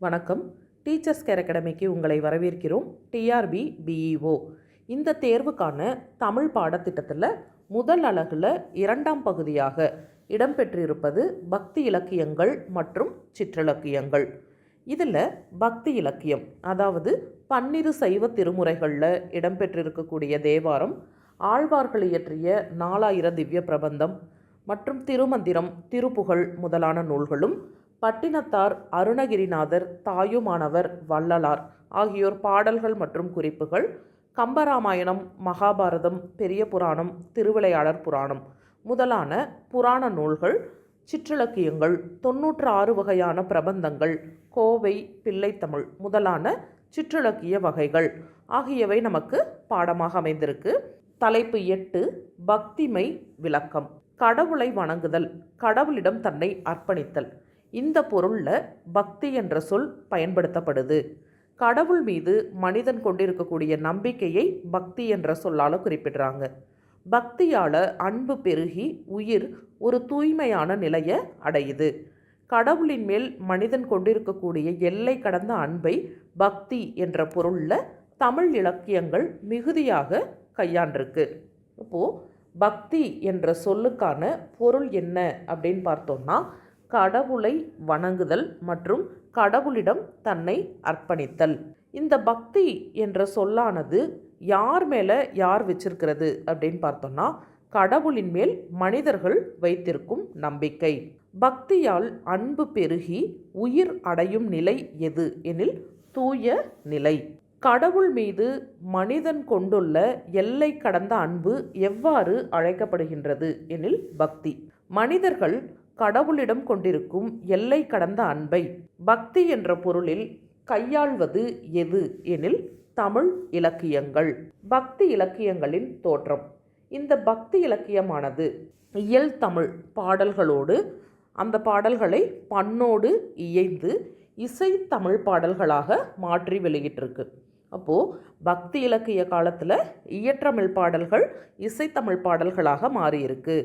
வணக்கம். Teachers care அகாடமிக்கு உங்களை வரவேற்கிறோம். டிஆர்பி பிஇஓ இந்த தேர்வுக்கான தமிழ் பாடத்திட்டத்தில் முதல் அலகில் இரண்டாம் பகுதியாக இடம்பெற்றிருப்பது பக்தி இலக்கியங்கள் மற்றும் சிற்றிலக்கியங்கள். இதில் பக்தி இலக்கியம் அதாவது பன்னிரு சைவ திருமுறைகளில் இடம்பெற்றிருக்கக்கூடிய தேவாரம் ஆழ்வார்கள் இயற்றிய நாலாயிர திவ்ய பிரபந்தம் மற்றும் திருமந்திரம் திருப்புகழ் முதலான நூல்களும் பட்டினத்தார் அருணகிரிநாதர் தாயுமானவர் வள்ளலார் ஆகியோர் பாடல்கள் மற்றும் குறிப்புகள் கம்பராமாயணம் மகாபாரதம் பெரிய புராணம் திருவிளையாளர் புராணம் முதலான புராண நூல்கள் சிற்றிலக்கியங்கள் தொன்னூற்று ஆறு வகையான பிரபந்தங்கள் கோவை பிள்ளைத்தமிழ் முதலான சிற்றிலக்கிய வகைகள் ஆகியவை நமக்கு பாடமாக அமைந்திருக்கு. தலைப்பு எட்டு பக்திமை விளக்கம். கடவுளை வணங்குதல் கடவுளிடம் தன்னை அர்ப்பணித்தல். இந்த பொருளில் பக்தி என்ற சொல் பயன்படுத்தப்படுது. கடவுள் மீது மனிதன் கொண்டிருக்கக்கூடிய நம்பிக்கையை பக்தி என்ற சொல்லால் குறிப்பிடுறாங்க. பக்தியால் அன்பு பெருகி உயிர் ஒரு தூய்மையான நிலையை அடையுது. கடவுளின் மேல் மனிதன் கொண்டிருக்கக்கூடிய எல்லை கடந்த அன்பை பக்தி என்ற பொருளில் தமிழ் இலக்கியங்கள் மிகுதியாக கையாண்டிருக்கு. இப்போது பக்தி என்ற சொல்லுக்கான பொருள் என்ன அப்படின்னு பார்த்தோம்னா கடவுளை வணங்குதல் மற்றும் கடவுளிடம் தன்னை அர்ப்பணித்தல். இந்த பக்தி என்ற சொல்லானது யார் மேலே யார் வச்சிருக்கிறது அப்படின்னு பார்த்தோம்னா கடவுளின் மேல் மனிதர்கள் வைத்திருக்கும் நம்பிக்கை. பக்தியால் அன்பு பெருகி உயிர் அடையும் நிலை எது எனில் தூய நிலை. கடவுள் மீது மனிதன் கொண்டுள்ள எல்லை கடந்த அன்பு எவ்வாறு அழைக்கப்படுகின்றது எனில் பக்தி. மனிதர்கள் கடவுளிடம் கொண்டிருக்கும் எல்லை கடந்த அன்பை பக்தி என்ற பொருளில் கையாள்வது எது எனில் தமிழ் இலக்கியங்கள். பக்தி இலக்கியங்களின் தோற்றம். இந்த பக்தி இலக்கியமானது இயல் தமிழ் பாடல்களோடு அந்த பாடல்களை பண்ணோடு இயைந்து இசை தமிழ் பாடல்களாக மாற்றி வெளியிட்டிருக்கு. அப்போது பக்தி இலக்கிய காலத்தில் இயற்றமிழ் பாடல்கள் இசைத்தமிழ் பாடல்களாக மாறியிருக்கு.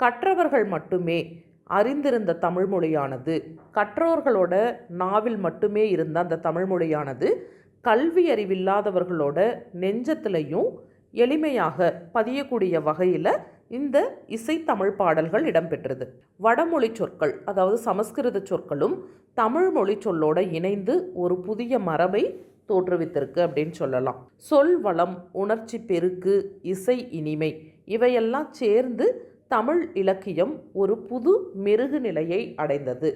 கற்றவர்கள் மட்டுமே அறிந்திருந்த தமிழ்மொழியானது. கற்றோர்களோட நாவில் மட்டுமே இருந்த அந்த தமிழ்மொழியானது கல்வி அறிவில்லாதவர்களோட நெஞ்சத்திலையும் எளிமையாக பதியக்கூடிய வகையில் இந்த இசைத்தமிழ் பாடல்கள் இடம்பெற்றது. வடமொழி சொற்கள் அதாவது சமஸ்கிருத சொற்களும் தமிழ் மொழி சொல்லோட இணைந்து ஒரு புதிய மரபை தோற்றுவித்திருக்கு அப்படின்னு சொல்லலாம். சொல் வளம் உணர்ச்சி பெருக்கு இசை இனிமை இவையெல்லாம் சேர்ந்து தமிழ் இலக்கியம் ஒரு புது மெருகு நிலையை அடைந்தது.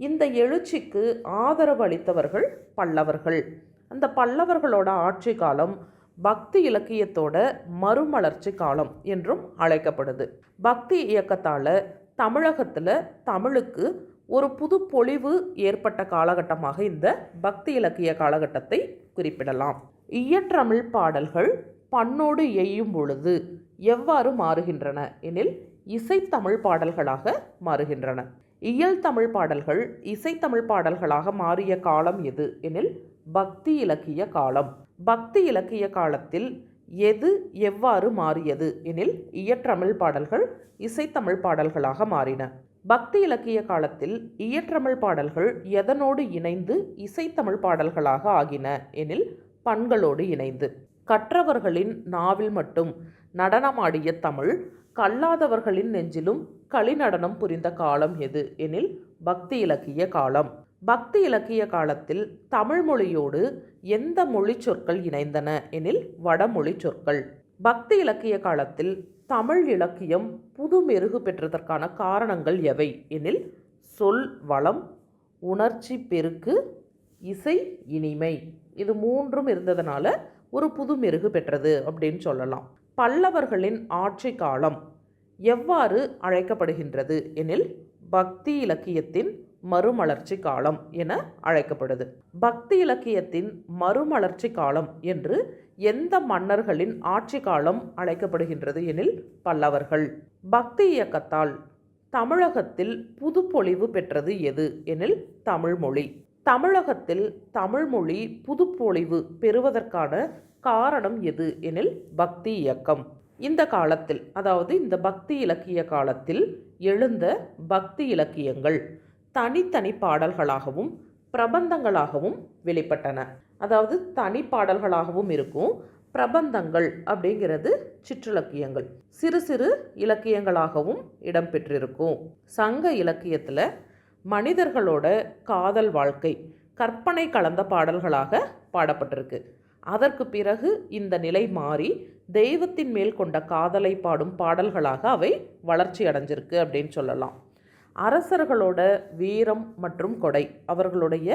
இந்த எழுச்சிக்கு ஆதரவு அளித்தவர்கள் பல்லவர்கள். அந்த பல்லவர்களோட ஆட்சி காலம் பக்தி இலக்கியத்தோட மறுமலர்ச்சி காலம் என்றும் அழைக்கப்படுது. பக்தி இயக்கத்தால் தமிழகத்தில் தமிழுக்கு ஒரு புது பொழிவு ஏற்பட்ட காலகட்டமாக இந்த பக்தி இலக்கிய காலகட்டத்தை குறிப்பிடலாம். இயற்றமிழ் பாடல்கள் பண்ணோடு எய்யும் பொழுது எவ்வாறு மாறுகின்றன? எனில் இசைத்தமிழ் பாடல்களாக மாறுகின்றன. இயல் தமிழ் பாடல்கள் இசைத்தமிழ் பாடல்களாக மாறிய காலம் எது? எனில் பக்தி இலக்கிய காலம். பக்தி இலக்கிய காலத்தில் எது எவ்வாறு மாறியது? எனில் இயற்றமிழ் பாடல்கள் இசைத்தமிழ் பாடல்களாக மாறின. பக்தி இலக்கிய காலத்தில் இயற்றமிழ் பாடல்கள் எதனோடு இணைந்து இசைத்தமிழ் பாடல்களாக ஆகின? எனில் பண்களோடு இணைந்து. கற்றவர்களின் நாவில் மட்டும் நடனமாடிய தமிழ் கல்லாதவர்களின் நெஞ்சிலும் களிநடனம் புரிந்த காலம் எது? எனில் பக்தி இலக்கிய காலம். பக்தி இலக்கிய காலத்தில் தமிழ் மொழியோடு எந்த மொழி சொற்கள் இணைந்தன? எனில் வடமொழி சொற்கள். பக்தி இலக்கிய காலத்தில் தமிழ் இலக்கியம் புது மெருகு பெற்றதற்கான காரணங்கள் எவை? எனில் சொல் வளம் உணர்ச்சி பெருக்கு இசை இனிமை. இது மூன்றும் இருந்ததுனால ஒரு புது மெருகு பெற்றது அப்படின்னு சொல்லலாம். பல்லவர்களின் ஆட்சி காலம் எவ்வாறு அழைக்கப்படுகின்றது? எனில் பக்தி இலக்கியத்தின் மறுமலர்ச்சி காலம் என அழைக்கப்படுது. பக்தி இலக்கியத்தின் மறுமலர்ச்சி காலம் என்று எந்த மன்னர்களின் ஆட்சி காலம் அழைக்கப்படுகின்றது? எனில் பல்லவர்கள். பக்தி இயக்கத்தால் தமிழகத்தில் புதுப்பொழிவு பெற்றது எது? எனில் தமிழ்மொழி. தமிழகத்தில் தமிழ்மொழி புதுப்பொழிவு பெறுவதற்கான காரணம் எது எனில் பக்தி இயக்கம். இந்த காலத்தில் அதாவது இந்த பக்தி இலக்கிய காலத்தில் எழுந்த பக்தி இலக்கியங்கள் தனித்தனி பாடல்களாகவும் பிரபந்தங்களாகவும் வெளிப்பட்டன. அதாவது தனிப்பாடல்களாகவும் இருக்கும் பிரபந்தங்கள் அப்படிங்கிறது சிற்றிலக்கியங்கள். சிறு சிறு இலக்கியங்களாகவும் இடம்பெற்றிருக்கும் சங்க இலக்கியத்தில் மனிதர்களோட காதல் வாழ்க்கை கற்பனை கலந்த பாடல்களாக பாடப்பட்டிருக்கு. அதற்கு பிறகு இந்த நிலை மாறி தெய்வத்தின் மேல் கொண்ட காதலை பாடும் பாடல்களாக அவை வளர்ச்சி அடைஞ்சிருக்கு அப்படின்னு சொல்லலாம். அரசர்களோட வீரம் மற்றும் கொடை அவர்களுடைய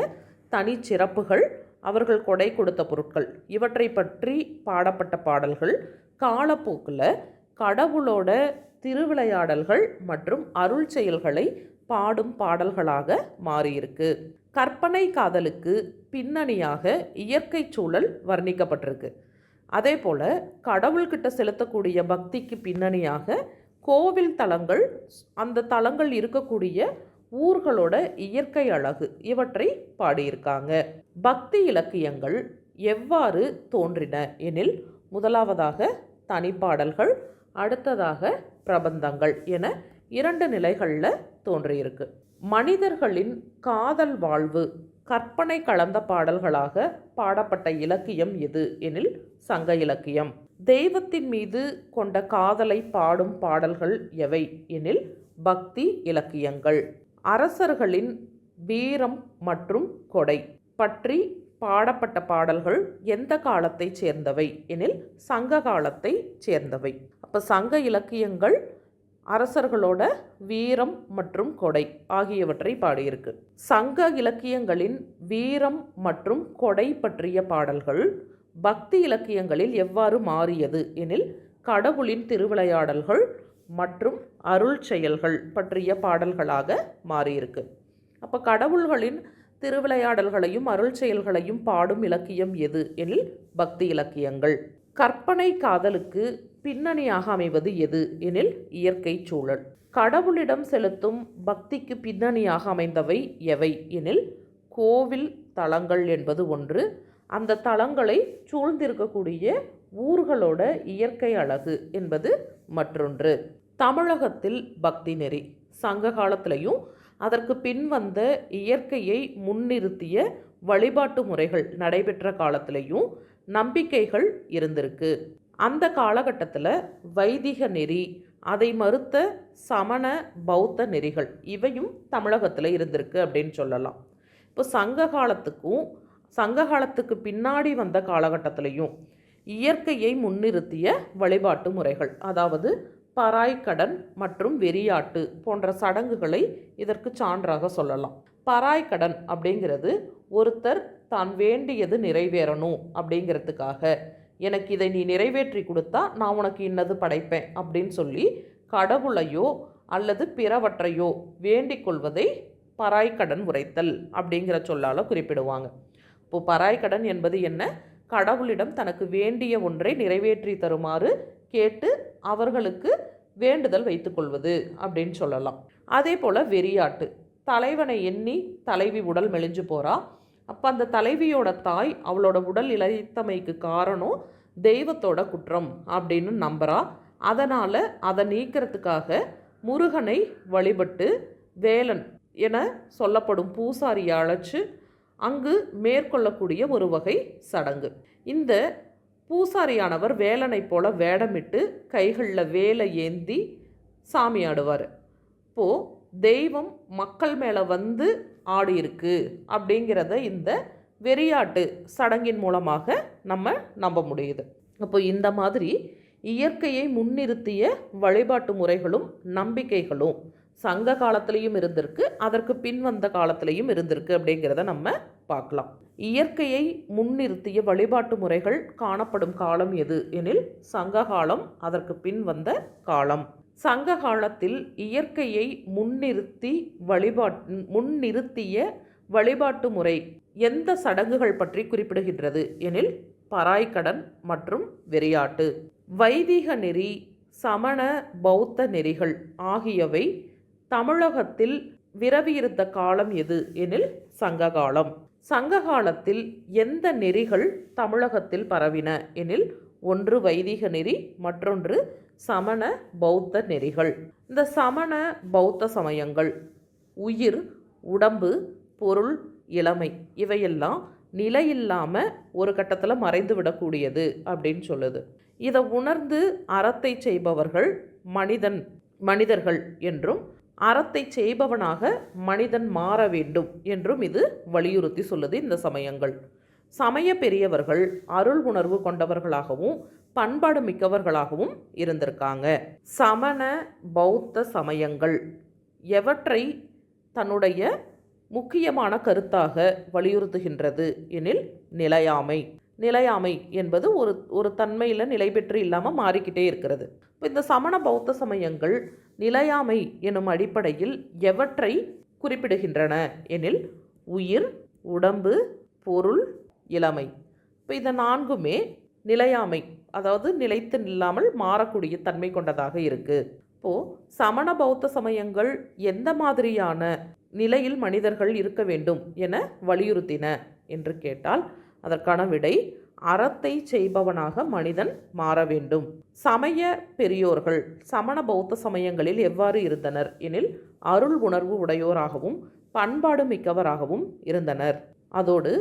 தனிச்சிறப்புகள் அவர்கள் கொடை கொடுத்த பொருட்கள் இவற்றை பற்றி பாடப்பட்ட பாடல்கள் காலப்போக்கில் கடவுளோட திருவிளையாடல்கள் மற்றும் அருள் செயல்களை பாடும் பாடல்களாக மாறியிருக்கு. கற்பனை காதலுக்கு பின்னணியாக இயற்கை சூழல் வர்ணிக்கப்பட்டிருக்கு. அதே போல் கடவுள்கிட்ட செலுத்தக்கூடிய பக்திக்கு பின்னணியாக கோவில் தலங்கள் அந்த தலங்கள் இருக்கக்கூடிய ஊர்களோட இயற்கை அழகு இவற்றை பாடியிருக்காங்க. பக்தி இலக்கியங்கள் எவ்வாறு தோன்றின எனில் முதலாவதாக தனிப்பாடல்கள் அடுத்ததாக பிரபந்தங்கள் என இரண்டு நிலைகளில் தோன்றியிருக்கு. மனிதர்களின் காதல் வாழ்வு கற்பனை கலந்த பாடல்களாக பாடப்பட்ட இலக்கியம் எது எனில் சங்க இலக்கியம். தெய்வத்தின் மீது கொண்ட காதலை பாடும் பாடல்கள் எவை எனில் பக்தி இலக்கியங்கள். அரசர்களின் வீரம் மற்றும் கொடை பற்றி பாடப்பட்ட பாடல்கள் எந்த காலத்தைச் சேர்ந்தவை எனில் சங்க காலத்தைச் சேர்ந்தவை. அப்போ சங்க இலக்கியங்கள் அரசர்களோட வீரம் மற்றும் கொடை ஆகியவற்றை பாடியிருக்கு. சங்க இலக்கியங்களின் வீரம் மற்றும் கொடை பற்றிய பாடல்கள் பக்தி இலக்கியங்களில் எவ்வாறு மாறியது எனில் கடவுளின் திருவிளையாடல்கள் மற்றும் அருள் செயல்கள் பற்றிய பாடல்களாக மாறியிருக்கு. அப்போ கடவுள்களின் திருவிளையாடல்களையும் அருள் செயல்களையும் பாடும் இலக்கியம் எது எனில் பக்தி இலக்கியங்கள். கற்பனை காதலுக்கு பின்னணியாக அமைவது எது எனில் இயற்கை சூழல். கடவுளிடம் செலுத்தும் பக்திக்கு பின்னணியாக அமைந்தவை எவை எனில் கோவில் தலங்கள் என்பது ஒன்று. அந்த தலங்களை சூழ்ந்திருக்கக்கூடிய ஊர்களோட இயற்கை அழகு என்பது மற்றொன்று. தமிழகத்தில் பக்தி நெறி. சங்க காலத்திலையும் அதற்கு பின் வந்த இயற்கையை முன்னிறுத்திய வழிபாட்டு முறைகள் நடைபெற்ற காலத்திலையும் நம்பிக்கைகள் இருந்திருக்கு. அந்த காலகட்டத்தில் வைதிக நெறி அதை மறுத்த சமண பௌத்த நெறிகள் இவையும் தமிழகத்தில் இருந்திருக்கு அப்படின்னு சொல்லலாம். இப்போ சங்க காலத்துக்கும் சங்க காலத்துக்கு பின்னாடி வந்த காலகட்டத்திலையும் இயற்கையை முன்னிறுத்திய வழிபாட்டு முறைகள் அதாவது பராய்க்கடன் மற்றும் வெறியாட்டு போன்ற சடங்குகளை இதற்கு சான்றாக சொல்லலாம். பராய்க்கடன் அப்படிங்கிறது ஒருத்தர் தான் வேண்டியது நிறைவேறணும் அப்படிங்கிறதுக்காக எனக்கு இதை நீ நிறைவேற்றி கொடுத்தா நான் உனக்கு இன்னது படைப்பேன் அப்படின்னு சொல்லி கடவுளையோ அல்லது பிறவற்றையோ வேண்டிக் கொள்வதை பராய்க்கடன் உரைத்தல் அப்படிங்கிற சொல்லால் குறிப்பிடுவாங்க. இப்போ பராய்க்கடன் என்பது என்ன? கடவுளிடம் தனக்கு வேண்டிய ஒன்றை நிறைவேற்றி தருமாறு கேட்டு அவர்களுக்கு வேண்டுதல் வைத்துக்கொள்வது அப்படின்னு சொல்லலாம். அதே போல் வெறியாட்டு. தலைவனை எண்ணி தலைவி உடல் மெலிஞ்சு போகிறா அப்போ அந்த தலைவியோட தாய் அவளோட உடல் இழைத்தமைக்கு காரணம் தெய்வத்தோட குற்றம் அப்படின்னு நம்புகிறா அதனால் அதை நீக்கிறதுக்காக முருகனை வழிபட்டு வேலன் என சொல்லப்படும் பூசாரியை அழைச்சு அங்கு மேற்கொள்ளக்கூடிய ஒரு வகை சடங்கு. இந்த பூசாரியானவர் வேலனைப் போல வேடமிட்டு கைகளில் வேலை ஏந்தி சாமி ஆடுவார். இப்போது தெய்வம் மக்கள் மேலே வந்து ஆடியிருக்கு அப்படிங்கிறத இந்த வெறியாட்டு சடங்கின் மூலமாக நம்ம நம்ப முடியுது. அப்போ இந்த மாதிரி இயற்கையை முன்னிறுத்திய வழிபாட்டு முறைகளும் நம்பிக்கைகளும் சங்க காலத்திலையும் இருந்திருக்கு அதற்கு பின் வந்த காலத்திலையும் இருந்திருக்கு அப்படிங்கிறத நம்ம பார்க்கலாம். இயற்கையை முன்னிறுத்திய வழிபாட்டு முறைகள் காணப்படும் காலம் எது எனில் சங்க காலம் அதற்கு பின் வந்த காலம். சங்க காலத்தில் இயற்கையை முன்னிறுத்தி வழிபாட் முன்னிறுத்திய வழிபாட்டு முறை எந்த சடங்குகள் பற்றி குறிப்பிடுகின்றது எனில் பராய்க்கடன் மற்றும் வெறியாட்டு. வைதிக நெறி சமண பௌத்த நெறிகள் ஆகியவை தமிழகத்தில் விரவியிருந்த காலம் எது எனில் சங்ககாலம். சங்ககாலத்தில் எந்த நெறிகள் தமிழகத்தில் பரவின எனில் ஒன்று வைதிக நெறி மற்றொன்று சமண பௌத்த நெறிகள். இந்த சமண பௌத்த சமயங்கள் உயிர் உடம்பு பொருள் இளமை இவையெல்லாம் நிலை இல்லாமல் ஒரு கட்டத்தில் மறைந்து விடக்கூடியது அப்படின்னு சொல்லுது. இதை உணர்ந்து அறத்தை செய்பவர்கள் மனிதன் மனிதர்கள் என்றும் அறத்தை செய்பவனாக மனிதன் மாற வேண்டும் என்றும் இது வலியுறுத்தி சொல்லுது இந்த சமயங்கள். சமய பெரியவர்கள் அருள் உணர்வு கொண்டவர்களாகவும் பண்பாடு மிக்கவர்களாகவும் இருந்திருக்காங்க. சமண பௌத்த சமயங்கள் எவற்றை தன்னுடைய முக்கியமான கருத்தாக வலியுறுத்துகின்றது. எனில் நிலையாமை. நிலையாமை என்பது ஒரு ஒரு தன்மையில் நிலை பெற்று இல்லாமல் மாறிக்கிட்டே இருக்கிறது. இப்போ இந்த சமண பௌத்த சமயங்கள் நிலையாமை எனும் அடிப்படையில் எவற்றை குறிப்பிடுகின்றன? எனில் உயிர் உடம்பு பொருள் இளமை. இப்போ இந்த நான்குமே நிலையாமை அதாவது நிலைத்து நில்லாமல் மாறக்கூடிய தன்மை கொண்டதாக இருக்குது இப்போது சமண பௌத்த சமயங்கள் எந்த மாதிரியான நிலையில் மனிதர்கள் இருக்க வேண்டும் என வலியுறுத்தின என்று கேட்டால் அதற்கான விடை அறத்தை செய்பவனாக மனிதன் மாற வேண்டும். சமய பெரியோர்கள் சமண பௌத்த சமயங்களில் எவ்வாறு இருந்தனர் எனில் அருள் உணர்வு உடையோராகவும் பண்பாடு மிக்கவராகவும் இருந்தனர். அதோடு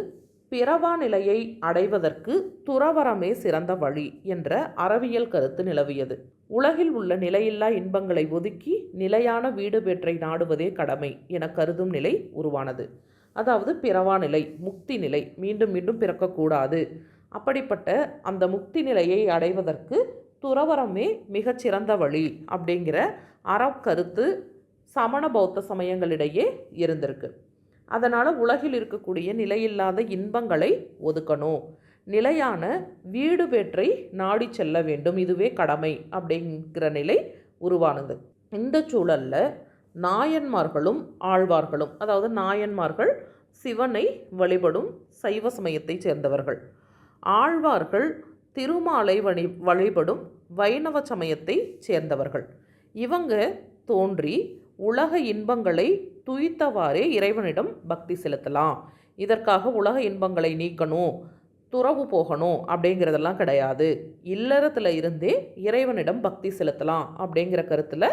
பிறவா நிலையை அடைவதற்கு துறவரமே சிறந்த வழி என்ற அறவியல் கருத்து நிலவியது. உலகில் உள்ள நிலையில்லா இன்பங்களை ஒதுக்கி நிலையான வீடு பெற்றை நாடுவதே கடமை என கருதும் நிலை உருவானது. அதாவது பிறவா நிலை முக்தி நிலை மீண்டும் மீண்டும் பிறக்கக்கூடாது. அப்படிப்பட்ட அந்த முக்தி நிலையை அடைவதற்கு துறவரமே மிகச்சிறந்த வழி அப்படிங்கிற அறக்கருத்து சமண பௌத்த சமயங்களிடையே இருந்திருக்கு. அதனால் உலகில் இருக்கக்கூடிய நிலையில்லாத இன்பங்களை ஒதுக்கணும். நிலையான வீடு பேற்றை நாடி செல்ல வேண்டும். இதுவே கடமை அப்படிங்கிற நிலை உருவானது. இந்த சூழலில் நாயன்மார்களும் ஆழ்வார்களும் அதாவது நாயன்மார்கள் சிவனை வழிபடும் சைவ சமயத்தைச் சேர்ந்தவர்கள். ஆழ்வார்கள் திருமாலை வழி வழிபடும் வைணவ சமயத்தைச் சேர்ந்தவர்கள். இவங்க தோன்றி உலக இன்பங்களை துய்த்தவாறே இறைவனிடம் பக்தி செலுத்தலாம். இதற்காக உலக இன்பங்களை நீக்கணும் துறவு போகணும் அப்படிங்கிறதெல்லாம் கிடையாது. இல்லறத்தில் இருந்தே இறைவனிடம் பக்தி செலுத்தலாம் அப்படிங்கிற கருத்தில்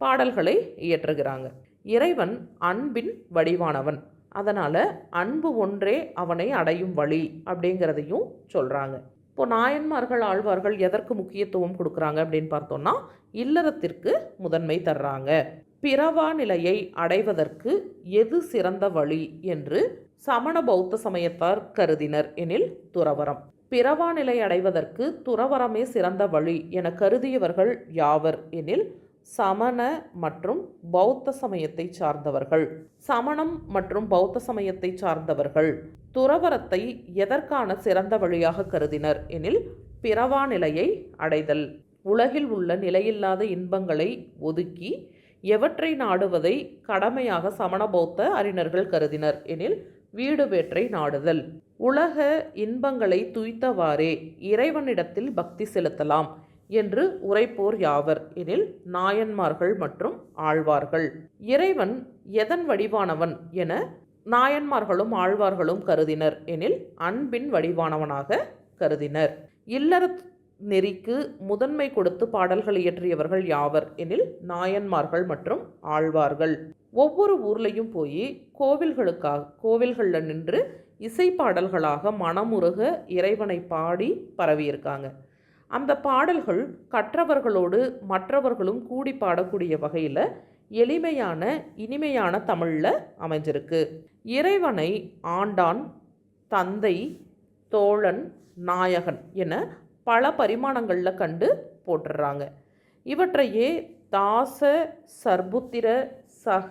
பாடல்களை இயற்றுகிறாங்க. இறைவன் அன்பின் வடிவானவன். அதனால் அன்பு ஒன்றே அவனை அடையும் வழி அப்படிங்கிறதையும் சொல்கிறாங்க இப்போ நாயன்மார்கள் ஆழ்வார்கள் எதற்கு முக்கியத்துவம் கொடுக்குறாங்க அப்படின்னு பார்த்தோம்னா இல்லறத்திற்கு முதன்மை தர்றாங்க. பிறவா நிலையை அடைவதற்கு எது சிறந்த வழி என்று சமண பௌத்த சமயத்தார் கருதினர் எனில் துறவரம். பிறவா நிலை அடைவதற்கு துறவரமே சிறந்த வழி என கருதியவர்கள் யாவர் எனில் சமண மற்றும் பௌத்த சமயத்தை சார்ந்தவர்கள். சமணம் மற்றும் பௌத்த சமயத்தை சார்ந்தவர்கள். துறவரத்தை எதற்கான சிறந்த வழியாக கருதினர் எனில் பிறவா நிலையை அடைதல். உலகில் உள்ள நிலையில்லாத இன்பங்களை ஒதுக்கி எவற்றை நாடுவதை கடமையாக சமணபௌத்த அறிஞர்கள் கருதினர் எனில் வீடு வேற்றை நாடுதல். உலக இன்பங்களை துய்த்தவாறே இறைவனிடத்தில் பக்தி செலுத்தலாம் என்று உரைப்போர் யாவர் எனில் நாயன்மார்கள் மற்றும் ஆழ்வார்கள். இறைவன் எதன் வடிவானவன் என நாயன்மார்களும் ஆழ்வார்களும் கருதினர் எனில் அன்பின் வடிவானவனாக கருதினர். இல்லற நெறிக்கு முதன்மை கொடுத்து பாடல்கள் இயற்றியவர்கள் யாவர்? எனில் நாயன்மார்கள் மற்றும் ஆழ்வார்கள். ஒவ்வொரு ஊர்லேயும் போய் கோவில்களுக்காக கோவில்களில் நின்று இசை பாடல்களாக மனமுருக இறைவனை பாடி பரவியிருக்காங்க. அந்த பாடல்கள் கற்றவர்களோடு மற்றவர்களும் கூடி பாடக்கூடிய வகையில் எளிமையான இனிமையான தமிழில் அமைஞ்சிருக்கு. இறைவனை ஆண்டான் தந்தை தோழன் நாயகன் என பல பரிமாணங்களில் கண்டு போட்டுடுறாங்க இவற்றையே தாச சர்புத்திர சக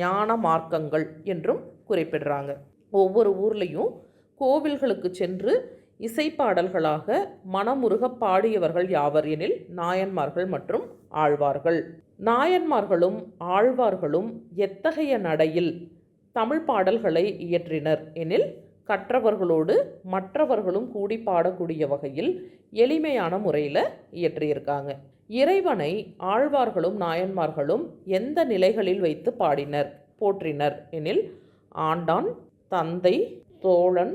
ஞான மார்க்கங்கள் என்றும் குறிப்பிடுறாங்க. ஒவ்வொரு ஊர்லேயும் கோவில்களுக்கு சென்று இசைப்பாடல்களாக மனமுருக பாடியவர்கள் யாவர் எனில் நாயன்மார்கள் மற்றும் ஆழ்வார்கள். நாயன்மார்களும் ஆழ்வார்களும் எத்தகைய நடையில் தமிழ் பாடல்களை இயற்றினர் எனில் கற்றவர்களோடு மற்றவர்களும் கூடி பாடக்கூடிய வகையில் எளிமையான முறையில் இயற்றியிருக்காங்க. இறைவனை ஆழ்வார்களும் நாயன்மார்களும் எந்த நிலைகளில் வைத்து பாடினர் போற்றினர் எனில் ஆண்டான் தந்தை தோழன்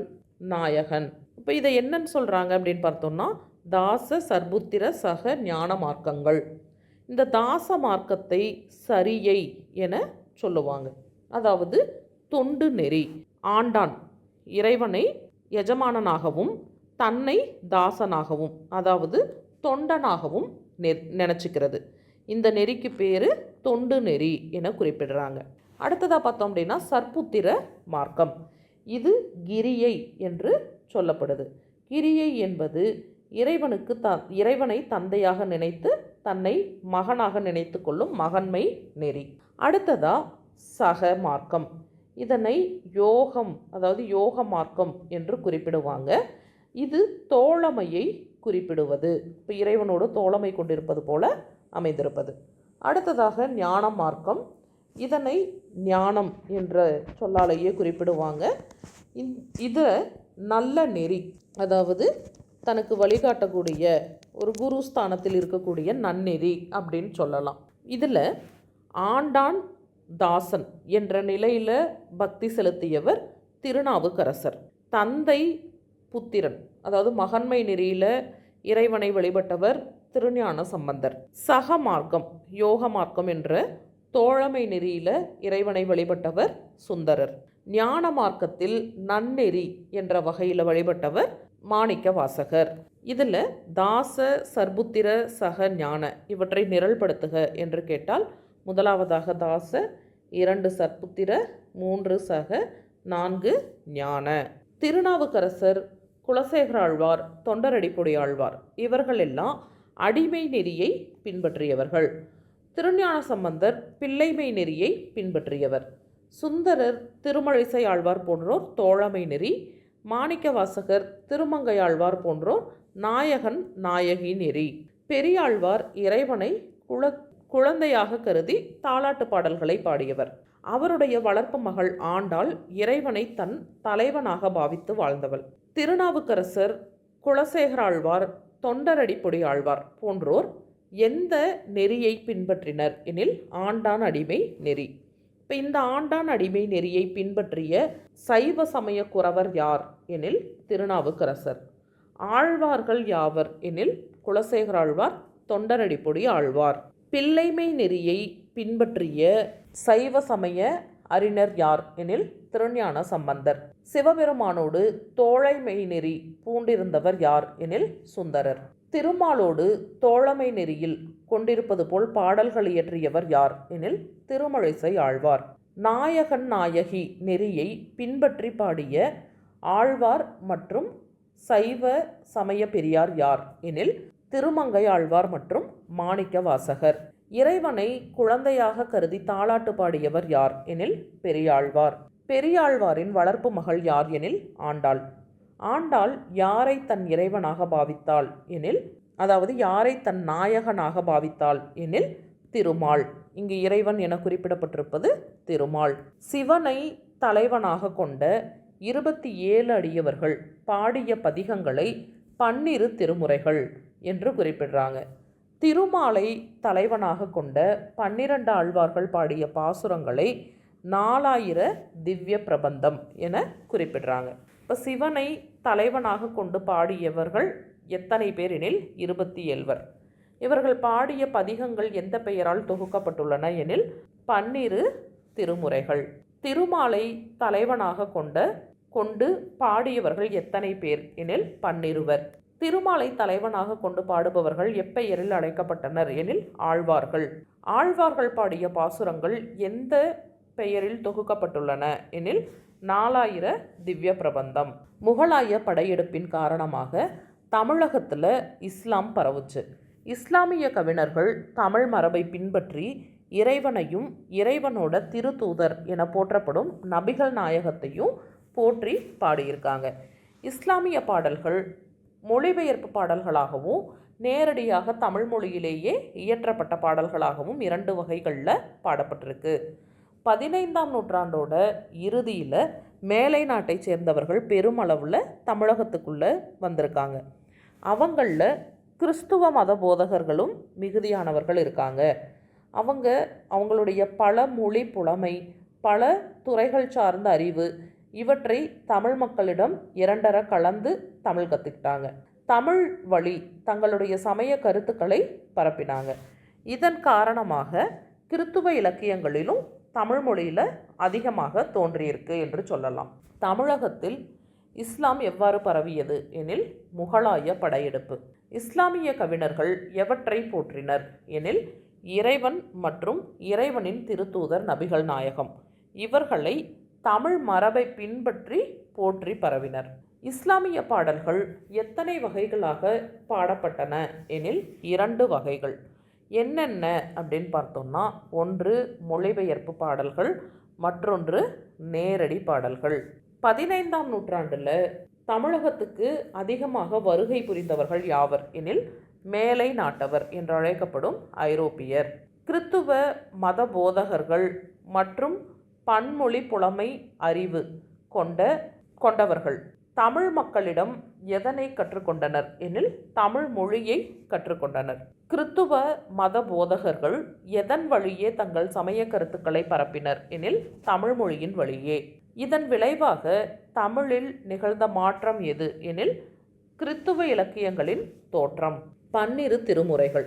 நாயகன். இப்போ இதை என்னன்னு சொல்கிறாங்க அப்படின்னு பார்த்தோம்னா தாச சர்புத்திர சக ஞான மார்க்கங்கள். இந்த தாச மார்க்கத்தை சரியை என சொல்லுவாங்க. அதாவது தொண்டு நெறி ஆண்டான் இறைவனை எஜமானனாகவும் தன்னை தாசனாகவும் அதாவது தொண்டனாகவும் நெ நினச்சிக்கிறது. இந்த நெறிக்கு பேர் தொண்டு நெறி என குறிப்பிடுறாங்க. அடுத்ததாக பார்த்தோம் அப்படின்னா சர்ப்புத்திர மார்க்கம். இது கிரியை என்று சொல்லப்படுது. கிரியை என்பது இறைவனுக்கு த இறைவனை தந்தையாக நினைத்து தன்னை மகனாக நினைத்து கொள்ளும் மகன்மை நெறி. அடுத்ததா சக மார்க்கம். இதனை யோகம் அதாவது யோக மார்க்கம் என்று குறிப்பிடுவாங்க. இது தோழமையை குறிப்பிடுவது. இப்போ இறைவனோடு தோழமை கொண்டிருப்பது போல அமைந்திருப்பது. அடுத்ததாக ஞான மார்க்கம் இதனை ஞானம் என்ற சொல்லாலேயே குறிப்பிடுவாங்க. இதை நல்ல நெறி அதாவது தனக்கு வழிகாட்டக்கூடிய ஒரு குரு ஸ்தானத்தில் இருக்கக்கூடிய நன்னெறி அப்படின்னு சொல்லலாம். இதில் ஆண்டான் தாசன் என்ற நிலையில் பக்தி செலுத்தியவர் திருநாவுக்கரசர். தந்தை புத்திரன் அதாவது மகன்மை நெறியில் இறைவனை வழிபட்டவர் திருஞான சம்பந்தர். சக மார்க்கம் யோக மார்க்கம் என்ற தோழமை நெறியில் இறைவனை வழிபட்டவர் சுந்தரர். ஞான மார்க்கத்தில் நன்னெறி என்ற வகையில் வழிபட்டவர் மாணிக்க வாசகர் இதில் தாச சர்புத்திர சக ஞான இவற்றை நிரல்படுத்துக என்று கேட்டால் முதலாவதாக தாச இரண்டு சற்புத்திர மூன்று சக நான்கு ஞான. திருநாவுக்கரசர் குலசேகராழ்வார் ஆழ்வார் தொண்டரடிப்பொடி இவர்கள் எல்லாம் அடிமை நெறியை பின்பற்றியவர்கள். திருஞான சம்பந்தர் பிள்ளைமை நெறியை பின்பற்றியவர். சுந்தரர் திருமழிசை ஆழ்வார் போன்றோர் தோழமை நெறி. மாணிக்கவாசகர் திருமங்கையாழ்வார் போன்றோர் நாயகன் நாயகி நெறி. பெரியாழ்வார் இறைவனை குல குழந்தையாக கருதி தாலாட்டு பாடல்களை பாடியவர். அவருடைய வளர்ப்பு மகள் ஆண்டாள் இறைவனை தன் தலைவனாக பாவித்து வாழ்ந்தவள். திருநாவுக்கரசர் குலசேகராழ்வார் தொண்டரடிப்பொடி ஆழ்வார் போன்றோர் எந்த நெறியை பின்பற்றினர் எனில் ஆண்டான் அடிமை நெறி. இப்போ இந்த ஆண்டான் அடிமை நெறியை பின்பற்றிய சைவ சமய குறவர் யார் எனில் திருநாவுக்கரசர். ஆழ்வார்கள் யாவர் எனில் குலசேகராழ்வார் தொண்டரடிப்பொடி ஆழ்வார். பிள்ளைமை நெறியை பின்பற்றிய சைவ சமய அறிஞர் யார் எனில் திருஞான சம்பந்தர். சிவபெருமானோடு தோழைமை நெறி பூண்டிருந்தவர் யார் எனில் சுந்தரர். திருமாலோடு தோழமை நெறியில் கொண்டிருப்பது போல் பாடல்கள் இயற்றியவர் யார் எனில் திருமழிசை ஆழ்வார். நாயகன் நாயகி நெறியை பின்பற்றி பாடிய ஆழ்வார் மற்றும் சைவ சமய பெரியார் யார் எனில் திருமங்கை ஆழ்வார் மற்றும் மாணிக்க வாசகர். இறைவனை குழந்தையாக கருதி தாளாட்டு பாடியவர் யார் எனில் பெரியாழ்வார். பெரியாழ்வாரின் வளர்ப்பு மகள் யார் எனில் ஆண்டாள். ஆண்டாள் யாரை தன் இறைவனாக பாவித்தாள் எனில் அதாவது யாரை தன் நாயகனாக பாவித்தாள் எனில் திருமால். இங்கு இறைவன் என குறிப்பிடப்பட்டிருப்பது திருமால். சிவனை தலைவனாக கொண்ட இருபத்தி ஏழு அடியவர்கள் பாடிய பதிகங்களை பன்னிரு திருமுறைகள் என்று குறிப்பிடுறாங்க. திருமாலை தலைவனாக கொண்ட பன்னிரண்டு ஆழ்வார்கள் பாடிய பாசுரங்களை நாலாயிர திவ்ய பிரபந்தம் என குறிப்பிடுறாங்க. இப்போ சிவனை தலைவனாக கொண்டு பாடியவர்கள் எத்தனை பேர் எனில் இருபத்தி ஏழ்வர். இவர்கள் பாடிய பதிகங்கள் எந்த பெயரால் தொகுக்கப்பட்டுள்ளன எனில் பன்னிரு திருமுறைகள். திருமாலை தலைவனாக கொண்ட கொண்டு பாடியவர்கள் எத்தனை பேர் எனில் பன்னிருவர். திருமாலை தலைவனாக கொண்டு பாடுபவர்கள் எப்பெயரில் அழைக்கப்பட்டனர் எனில் ஆழ்வார்கள். ஆழ்வார்கள் பாடிய பாசுரங்கள் எந்த பெயரில் தொகுக்கப்பட்டுள்ளன எனில் நாலாயிர திவ்ய பிரபந்தம். முகலாய படையெடுப்பின் காரணமாக தமிழகத்தில் இஸ்லாம் பரவுச்சு. இஸ்லாமிய கவிஞர்கள் தமிழ் மரபை பின்பற்றி இறைவனையும் இறைவனோட திருத்தூதர் என போற்றப்படும் நபிகள் நாயகத்தையும் போற்றி பாடியிருக்காங்க. இஸ்லாமிய பாடல்கள் மொழிபெயர்ப்பு பாடல்களாகவும் நேரடியாக தமிழ் மொழியிலேயே இயற்றப்பட்ட பாடல்களாகவும் இரண்டு வகைகளில் பாடப்பட்டிருக்கு. பதினைந்தாம் நூற்றாண்டோட இறுதியில் மேலை நாட்டை சேர்ந்தவர்கள் பெருமளவில் தமிழகத்துக்குள்ளே வந்திருக்காங்க. அவங்களில் கிறிஸ்துவ மத போதகர்களும் மிகுதியானவர்கள் இருக்காங்க. அவங்க அவங்களுடைய பல மொழி புலமை பல துறைகள் சார்ந்த அறிவு இவற்றை தமிழ் மக்களிடம் இரண்டர கலந்து தமிழ் கற்றுக்கிட்டாங்க தமிழ் வழி தங்களுடைய சமய கருத்துக்களை பரப்பினாங்க. இதன் காரணமாக கிறித்துவ இலக்கியங்களிலும் தமிழ் மொழியில் அதிகமாக தோன்றியிருக்கு என்று சொல்லலாம். தமிழகத்தில் இஸ்லாம் எவ்வாறு பரவியது எனில் முகலாய படையெடுப்பு. இஸ்லாமிய கவிஞர்கள் எவற்றை போற்றினர் எனில் இறைவன் மற்றும் இறைவனின் திருத்தூதர் நபிகள் நாயகம். இவர்களை தமிழ் மரபை பின்பற்றி போற்றி பரவினர். இஸ்லாமிய பாடல்கள் எத்தனை வகைகளாக பாடப்பட்டன எனில் இரண்டு வகைகள். என்னென்ன அப்படின்னு பார்த்தோம்னா ஒன்று மொழிபெயர்ப்பு பாடல்கள் மற்றொன்று நேரடி பாடல்கள். பதினைந்தாம் நூற்றாண்டில் தமிழகத்துக்கு அதிகமாக வருகை புரிந்தவர்கள் யாவர் எனில் மேலை நாட்டவர் என்று அழைக்கப்படும் ஐரோப்பியர். கிறித்துவ மத போதகர்கள் மற்றும் பன்மொழி புலமை அறிவு கொண்ட கொண்டவர்கள். தமிழ் மக்களிடம் எதனை கற்றுக்கொண்டனர்? எனில் தமிழ் மொழியை கற்றுக்கொண்டனர். கிறித்துவ மத போதகர்கள் எதன் வழியே தங்கள் சமய கருத்துக்களை பரப்பினர்? எனில் தமிழ் மொழியின் வழியே. இதன் விளைவாக தமிழில் நிகழ்ந்த மாற்றம் எது? எனில் கிறித்துவ இலக்கியங்களின் தோற்றம். பன்னிரு திருமுறைகள்.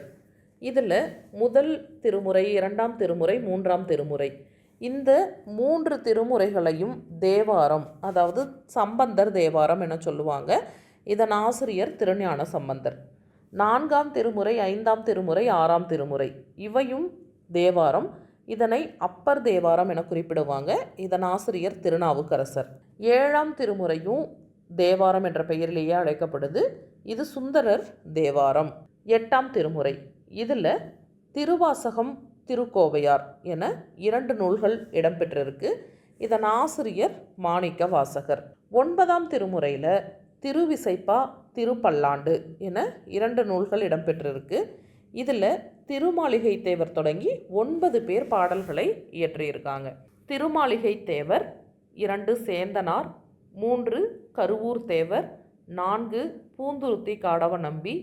இதில் முதல் திருமுறை இரண்டாம் திருமுறை மூன்றாம் திருமுறை. இந்த மூன்று திருமுறைகளையும் தேவாரம் அதாவது சம்பந்தர் தேவாரம் என சொல்லுவாங்க. இதன் ஆசிரியர் திருஞான சம்பந்தர். நான்காம் திருமுறை ஐந்தாம் திருமுறை ஆறாம் திருமுறை. இவையும் தேவாரம். இதனை அப்பர் தேவாரம் என குறிப்பிடுவாங்க. இதன் ஆசிரியர் திருநாவுக்கரசர். ஏழாம் திருமுறையும் தேவாரம் என்ற பெயரிலேயே அழைக்கப்படுது. இது சுந்தரர் தேவாரம். எட்டாம் திருமுறை. இதில் திருவாசகம் திருக்கோவையார் என இரண்டு நூல்கள் இடம்பெற்றிருக்கு. இதன் ஆசிரியர் மாணிக்க வாசகர் ஒன்பதாம் திருமுறையில் திருவிசைப்பா திருப்பல்லாண்டு என இரண்டு நூல்கள் இடம்பெற்றிருக்கு. இதில் திருமாளிகை தேவர் தொடங்கி ஒன்பது பேர் பாடல்களை இயற்றியிருக்காங்க. திருமாளிகை தேவர் இரண்டு சேந்தனார் மூன்று கருவூர் தேவர் நான்கு பூந்துருத்தி காடவ நம்பி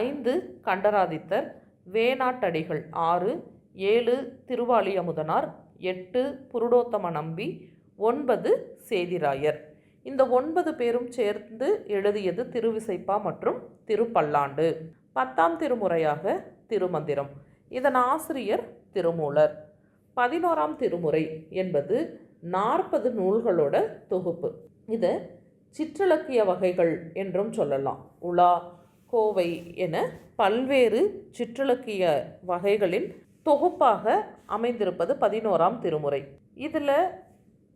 ஐந்து கண்டராதித்தர் வேணாட்டடிகள் ஆறு ஏழு திருவாளி அமுதனார் எட்டு புருடோத்தம நம்பி ஒன்பது சேதிராயர். இந்த ஒன்பது பேரும் சேர்ந்து எழுதியது திருவிசைப்பா மற்றும் திருப்பல்லாண்டு. பத்தாம் திருமுறையாக திருமந்திரம். இதன் ஆசிரியர் திருமூலர். பதினோராம் திருமுறை என்பது நாற்பது நூல்களோட தொகுப்பு. இதை சிற்றிலக்கிய வகைகள் என்றும் சொல்லலாம். உலா கோவை என பல்வேறு சிற்றிலக்கிய வகைகளின் தொகுப்பாக அமைந்திருப்பது பதினோராம் திருமுறை. இதில்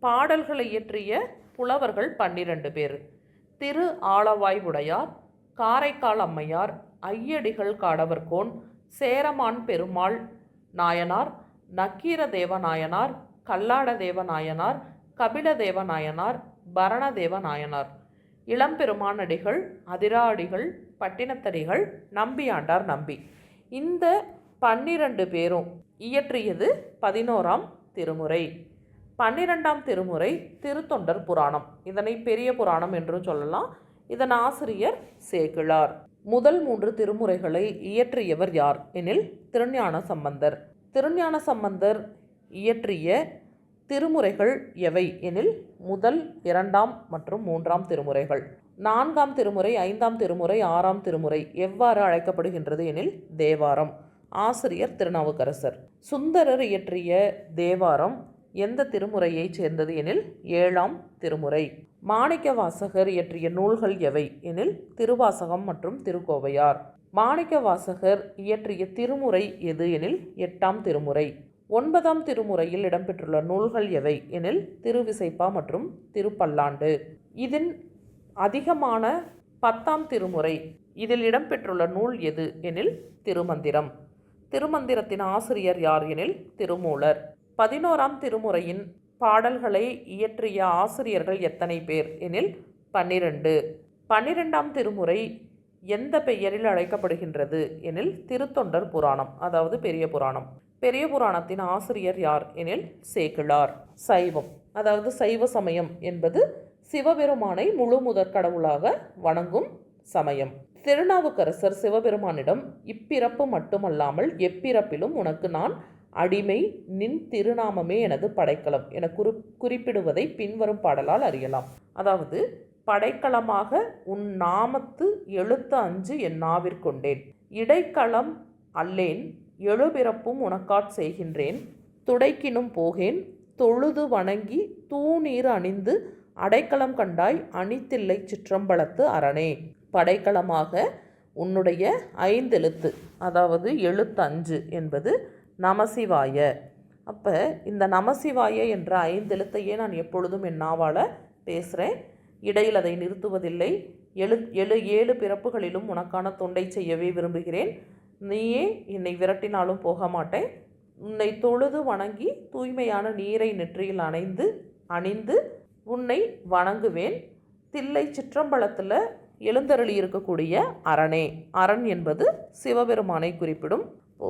பாடல்களை இயற்றிய புலவர்கள் பன்னிரண்டு பேர். திரு ஆளவாய்வுடையார் காரைக்கால் அம்மையார் ஐயடிகள் காடவர்கோன் சேரமான் பெருமாள் நாயனார் நக்கீர தேவநாயனார் கல்லாட தேவநாயனார் கபில தேவநாயனார் பரணதேவ நாயனார் இளம்பெருமானடிகள் அதிராடிகள் பட்டினத்தடிகள் நம்பியாண்டார் நம்பி. இந்த பன்னிரண்டு பேரும் இயற்றியது பதினோராம் திருமுறை. பன்னிரெண்டாம் திருமுறை திருத்தொண்டர் புராணம். இதனை பெரிய புராணம் என்றும் சொல்லலாம். இதன் ஆசிரியர் சேக்கிழார் முதல் மூன்று திருமுறைகளை இயற்றியவர் யார்? எனில் திருஞான சம்பந்தர். திருஞான சம்பந்தர் இயற்றிய திருமுறைகள் எவை? எனில் முதல் இரண்டாம் மற்றும் மூன்றாம் திருமுறைகள். நான்காம் திருமுறை ஐந்தாம் திருமுறை ஆறாம் திருமுறை எவ்வாறு அழைக்கப்படுகின்றது? எனில் தேவாரம். ஆசிரியர் திருநாவுக்கரசர். சுந்தரர் இயற்றிய தேவாரம் எந்த திருமுறையைச் சேர்ந்தது எனில் ஏழாம் திருமுறை. மாணிக்க வாசகர் இயற்றிய நூல்கள் எவை எனில் திருவாசகம் மற்றும் திருக்கோவையார். மாணிக்க வாசகர் இயற்றிய திருமுறை எது எனில் எட்டாம் திருமுறை. ஒன்பதாம் திருமுறையில் இடம்பெற்றுள்ள நூல்கள் எவை எனில் திருவிசைப்பா மற்றும் திருப்பல்லாண்டு. இதில் அதிகமான பத்தாம் திருமுறை. இதில் இடம்பெற்றுள்ள நூல் எது எனில் திருமந்திரம். திருமந்திரத்தின் ஆசிரியர் யார் எனில் திருமூலர். பதினோராம் திருமுறையின் பாடல்களை இயற்றிய ஆசிரியர்கள் எத்தனை பேர்? எனில் பன்னிரண்டு. பன்னிரெண்டாம் திருமுறை எந்த பெயரில் அழைக்கப்படுகின்றது? எனில் திருத்தொண்டர் புராணம் அதாவது பெரிய புராணம். பெரிய புராணத்தின் ஆசிரியர் யார்? எனில் சேக்கிழார். சைவம் அதாவது சைவ சமயம் என்பது சிவபெருமானை முழு முதற் கடவுளாக வணங்கும் சமயம். திருநாவுக்கரசர் சிவபெருமானிடம் இப்பிறப்பு மட்டுமல்லாமல் எப்பிறப்பிலும் உனக்கு நான் அடிமை நின் திருநாமமே எனது படைக்கலம் என குறி குறிப்பிடுவதை பின்வரும் பாடலால் அறியலாம். அதாவது படைக்கலமாக உன் நாமத்து எழுத்து அஞ்சு என் நாவிற்கொண்டேன் இடைக்களம் அல்லேன் எழுபிறப்பும் உனக்காட் செய்கின்றேன். துடைக்கினும் போகேன். தொழுது வணங்கி தூணீர் அணிந்து அடைக்கலம் கண்டாய் அணித்தில்லை சிற்றம்பலத்து அரணே. படைக்கலமாக உன்னுடைய ஐந்தெழுத்து அதாவது எழுத்து அஞ்சு என்பது நமசிவாய. அப்போ இந்த நமசிவாய என்ற ஐந்தெழுத்தையே நான் எப்பொழுதும் என் நாவால் பேசுகிறேன் இடையில் அதை நிறுத்துவதில்லை. எழு எழு ஏழு பிறப்புகளிலும் உனக்கான தொண்டை செய்யவே விரும்புகிறேன். நீயே என்னை விரட்டினாலும் போக மாட்டேன். உன்னை தொழுது வணங்கி தூய்மையான நீரை நெற்றியில் அணைந்து அணிந்து உன்னை வணங்குவேன். தில்லை சிற்றம்பலத்தில் எழுந்தருளி இருக்கக்கூடிய அரணே. அரண் என்பது சிவபெருமானை குறிப்பிடும். ஓ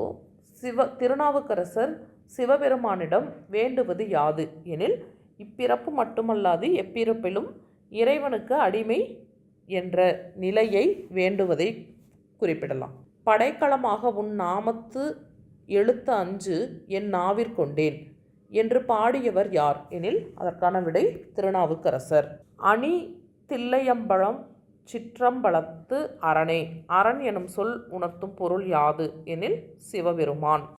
சிவ திருநாவுக்கரசர் சிவபெருமானிடம் வேண்டுவது யாது? எனில் இப்பிறப்பு மட்டுமல்லாது எப்பிறப்பிலும் இறைவனுக்கு அடிமை என்ற நிலையை வேண்டுவதை குறிப்பிடலாம். படைக்கலமாக உன் நாமத்து எழுத்து அஞ்சு என் நாவிற்கொண்டேன் என்று பாடியவர் யார்? எனில் அதற்கான விடை திருநாவுக்கரசர். அணி தில்லையம்பலம் சிற்றம்பலத்து அரணே. அரண் எனும் சொல் உணர்த்தும் பொருள் யாது? எனில் சிவபெருமான்.